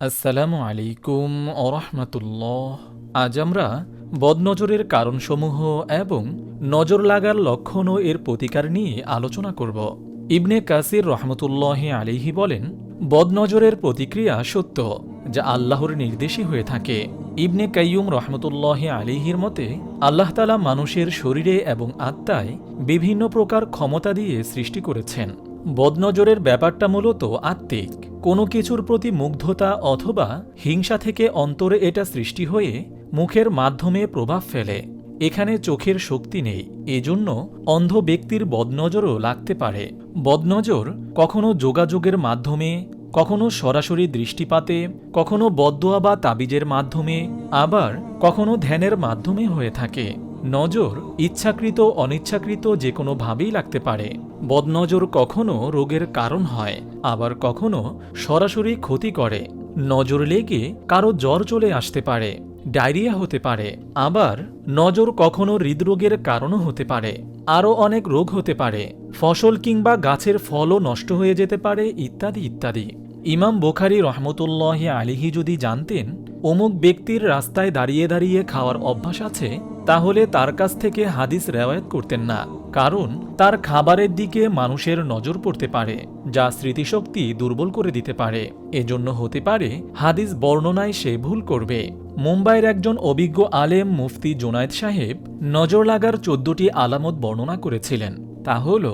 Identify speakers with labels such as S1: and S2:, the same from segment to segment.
S1: আসসালামু আলাইকুম আরহামতুল্লাহ আজ আমরা বদনজরের কারণসমূহ এবং নজর লাগার লক্ষণ ও এর প্রতিকার নিয়ে আলোচনা করব। ইবনে কাসির রহমতুল্লাহ আলিহি বলেন, বদনজরের প্রতিক্রিয়া সত্য, যা আল্লাহর নির্দেশই হয়ে থাকে। ইবনে কাইয়ুম রহমতুল্লাহ আলিহির মতে, আল্লাহ তালা মানুষের শরীরে এবং আত্মায় বিভিন্ন প্রকার ক্ষমতা দিয়ে সৃষ্টি করেছেন। বদনজরের ব্যাপারটা মূলত আত্মিক। কোনো কিছুর প্রতি মুগ্ধতা অথবা হিংসা থেকে অন্তরে এটা সৃষ্টি হয়ে মুখের মাধ্যমে প্রভাব ফেলে। এখানে চোখের শক্তি নেই, এজন্য অন্ধ ব্যক্তির বদনজরও লাগতে পারে। বদনজর কখনো যোগাযোগের মাধ্যমে, কখনো সরাসরি দৃষ্টিপাতে, কখনো বদোয়া বা তাবিজের মাধ্যমে, আবার কখনো ধ্যানের মাধ্যমে হয়ে থাকে। নজর ইচ্ছাকৃত, অনিচ্ছাকৃত যে কোনোভাবেই লাগতে পারে। বদনজর কখনো রোগের কারণ হয়, আবার কখনো সরাসরি ক্ষতি করে। নজর লেগে কারও জ্বর চলে আসতে পারে, ডায়রিয়া হতে পারে, আবার নজর কখনো হৃদরোগের কারণও হতে পারে, আরও অনেক রোগ হতে পারে, ফসল কিংবা গাছের ফলও নষ্ট হয়ে যেতে পারে, ইত্যাদি ইত্যাদি। ইমাম বোখারি রহমতুল্লাহ আলিহি যদি জানতেন, অমুক ব্যক্তির রাস্তায় দাঁড়িয়ে দাঁড়িয়ে খাওয়ার অভ্যাস আছে তাহলে তার কাছ থেকে হাদিস রেওয়ায়ত করতেন না, কারণ তার খাবারের দিকে মানুষের নজর পড়তে পারে, যা স্মৃতিশক্তি দুর্বল করে দিতে পারে। এজন্য হতে পারে, হাদিস বর্ণনায় সে ভুল করবে। মুম্বাইয়ের একজন অভিজ্ঞ আলেম মুফতি জোনায়েদ সাহেব নজর লাগার চোদ্দটি আলামত বর্ণনা করেছিলেন। তা হল,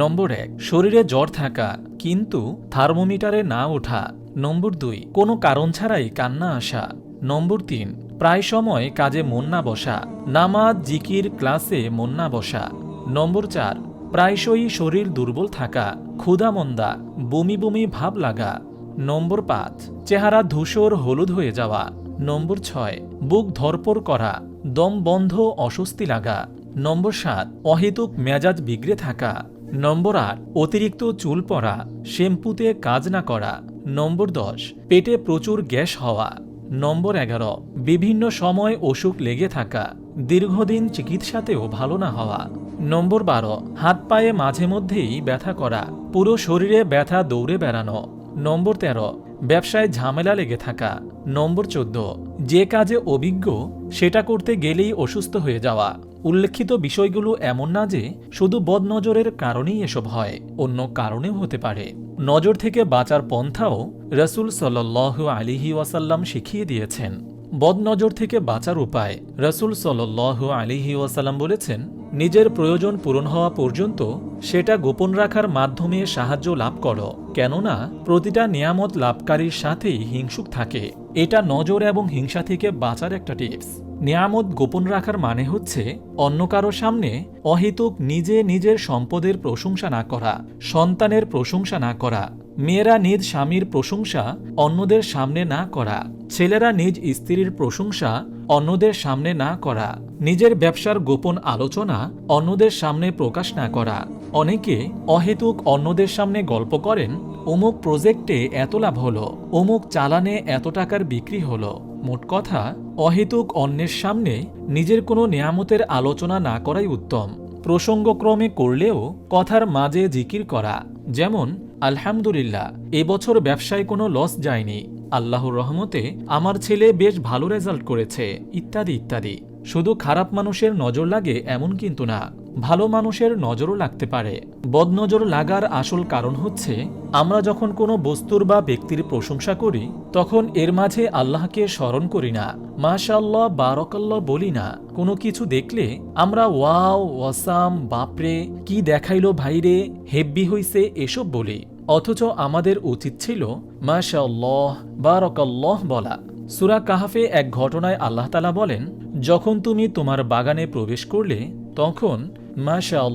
S1: নম্বর এক, শরীরে জ্বর থাকা, কিন্তু থার্মোমিটারে না ওঠা। নম্বর দুই, কোনো কারণ ছাড়াই কান্না আসা। নম্বর তিন, প্রায় সময় কাজে মন না বসা, নামাজ, জিকির, ক্লাসে মন না বসা। নম্বর চার, প্রায়শই শরীর দুর্বল থাকা ক্ষুধামন্দা বমি বমি ভাব লাগা। নম্বর পাঁচ, চেহারা ধূসর হলুদ হয়ে যাওয়া। নম্বর ছয়, বুক ধরপর করা, দম বন্ধ, অস্বস্তি লাগা। নম্বর সাত, অহেতুক মেজাজ বিগড়ে থাকা। নম্বর আট, অতিরিক্ত চুল পড়া, শ্যাম্পুতে কাজ না করা। নম্বর দশ, পেটে প্রচুর গ্যাস হওয়া। নম্বর এগারো, বিভিন্ন সময় অসুখ লেগে থাকা, দীর্ঘদিন চিকিৎসাতেও ভালো না হওয়া। নম্বর বারো, হাত পায়ে মাঝে মধ্যেই ব্যথা করা, পুরো শরীরে ব্যথা দৌড়ে বেড়ানো। নম্বর তেরো, ব্যবসায় ঝামেলা লেগে থাকা। নম্বর চোদ্দ, যে কাজে অভিজ্ঞ, সেটা করতে গেলেই অসুস্থ হয়ে যাওয়া। উল্লেখিত বিষয়গুলো এমন না যে শুধু বদনজরের কারণেই এসব হয়, অন্য কারণেও হতে পারে। নজর থেকে বাঁচার পন্থাও রসুল সাল্লাহ আলিহি ওয়াসাল্লাম শিখিয়ে দিয়েছেন। বদনজর থেকে বাঁচার উপায় রসুল সাল্লাহ আলিহি ওয়াসাল্লাম বলেছেন, নিজের প্রয়োজন পূরণ হওয়া পর্যন্ত সেটা গোপন রাখার মাধ্যমে সাহায্য লাভ করো, কেননা প্রতিটা নিয়ামত লাভকারীর সাথেই হিংসুক থাকে। এটা নজর এবং হিংসা থেকে বাঁচার একটা টিপস। নিয়ামত গোপন রাখার মানে হচ্ছে অন্য কারও সামনে অহেতুক নিজে নিজের সম্পদের প্রশংসা না করা, সন্তানের প্রশংসা না করা, মেয়েরা নিজ স্বামীর প্রশংসা অন্যদের সামনে না করা, ছেলেরা নিজ স্ত্রীর প্রশংসা অন্যদের সামনে না করা, নিজের ব্যবসার গোপন আলোচনা অন্যদের সামনে প্রকাশ না করা। অনেকে অহেতুক অন্যদের সামনে গল্প করেন, অমুক প্রজেক্টে এত লাভ হলো, অমুক চালানে এত টাকার বিক্রি হলো। মোট কথা অহেতুক অন্যের সামনে নিজের কোনো নিয়ামতের আলোচনা না করাই উত্তম। প্রসঙ্গক্রমে করলেও কথার মাঝে জিকির করা। যেমন, আলহামদুলিল্লাহ এবছর ব্যবসায় কোনো লস যায়নি। আল্লাহর রহমতে আমার ছেলে বেশ ভালো রেজাল্ট করেছে, ইত্যাদি ইত্যাদি। শুধু খারাপ মানুষের নজর লাগে এমন কিন্তু না। ভালো মানুষের নজরও লাগতে পারে। বদনজর লাগার আসল কারণ হচ্ছে, আমরা যখন কোনো বস্তুর বা ব্যক্তির প্রশংসা করি, তখন এর মাঝে আল্লাহকে স্মরণ করি না। মাশাল্লাহ বারকাল্লাহ বলি না। কোনো কিছু দেখলে আমরা, ওয়াও, ওয়াসাম, বাপরে, কি দেখাইলো ভাইরে, হেব্বি হইছে, এসব বলি। অথচ আমাদের উচিত ছিল মাশাল্লাহ বারকাল্লাহ বলা। সুরা কাহাফে এক ঘটনায় আল্লাহ তালা বলেন, যখন তুমি তোমার বাগানে প্রবেশ করলে, তখন মাশা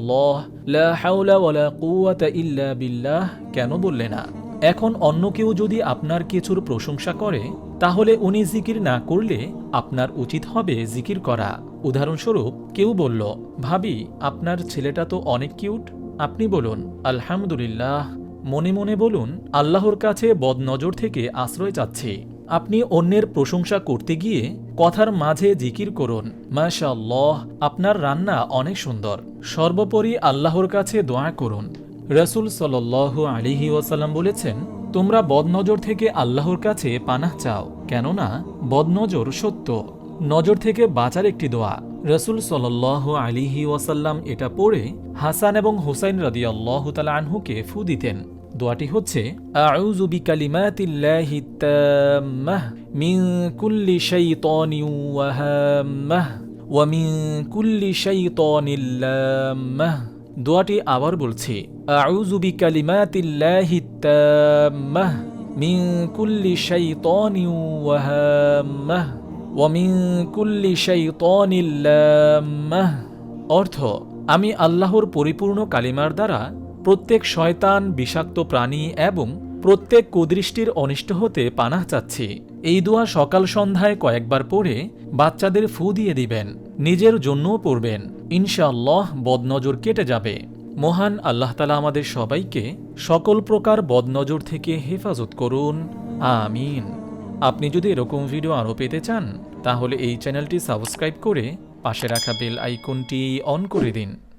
S1: লা হাওলা ওয়ালা কুওয়াতা ইল্লা বিল্লাহ, কেন বললে না? এখন অন্য কেউ যদি আপনার কিছুর প্রশংসা করে, তাহলে উনি জিকির না করলে আপনার উচিত হবে জিকির করা। উদাহরণস্বরূপ, কেউ বলল, ভাবি, আপনার ছেলেটা তো অনেক কিউট। আপনি বলুন, আলহামদুলিল্লাহ। মনে মনে বলুন, আল্লাহর কাছে বদনজর থেকে আশ্রয় চাচ্ছি। আপনি অন্যের প্রশংসা করতে গিয়ে কথার মাঝে জিকির করুন। মাশাল্লাহ আপনার রান্না অনেক সুন্দর। সর্বোপরি আল্লাহর কাছে দোয়া করুন। রসুল সাল্লাহ আলিহি ওয়াসাল্লাম বলেছেন, তোমরা বদনজর থেকে আল্লাহর কাছে পানাহ চাও, কেননা বদনজর সত্য। নজর থেকে বাঁচার একটি দোয়া। রসুল সাল আলিহি ওয়াসাল্লাম এটা পড়ে হাসান এবং হুসাইন রদি আল্লাহ তালা আনহুকে ফু দিতেন। দোয়াটি হচ্ছে, আউযু বিকালিমাতিল্লাহি তাম্মাহ, মিন কুল্লি শাইতানিন ওয়া হাম্মাহ ওয়া মিন কুল্লি শাইতানিল লাম্মাহ। দোয়াটি আবার বলছি, আউযু বিকালিমাতিল্লাহি তাম্মাহ, মিন কুল্লি শাইতানিন ওয়া হাম্মাহ ওয়া মিন কুল্লি শাইতানিল লাম্মাহ। অর্থ, আমি আল্লাহর পরিপূর্ণ কালিমার দ্বারা প্রত্যেক শয়তান, বিষাক্ত প্রাণী এবং প্রত্যেক কুদৃষ্টির অনিষ্ট হতে পানাহ চাচ্ছি। এই দোয়া সকাল সন্ধ্যায় কয়েকবার পড়ে বাচ্চাদের ফু দিয়ে দিবেন, নিজের জন্যও পড়বেন। ইনশাআল্লাহ বদনজর কেটে যাবে। মহান আল্লাহ তালা আমাদের সবাইকে সকল প্রকার বদনজর থেকে হেফাজত করুন। আমিন। আপনি যদি এরকম ভিডিও আরও পেতে চান, তাহলে এই চ্যানেলটি সাবস্ক্রাইব করে পাশে রাখা বেল আইকনটি অন করে দিন।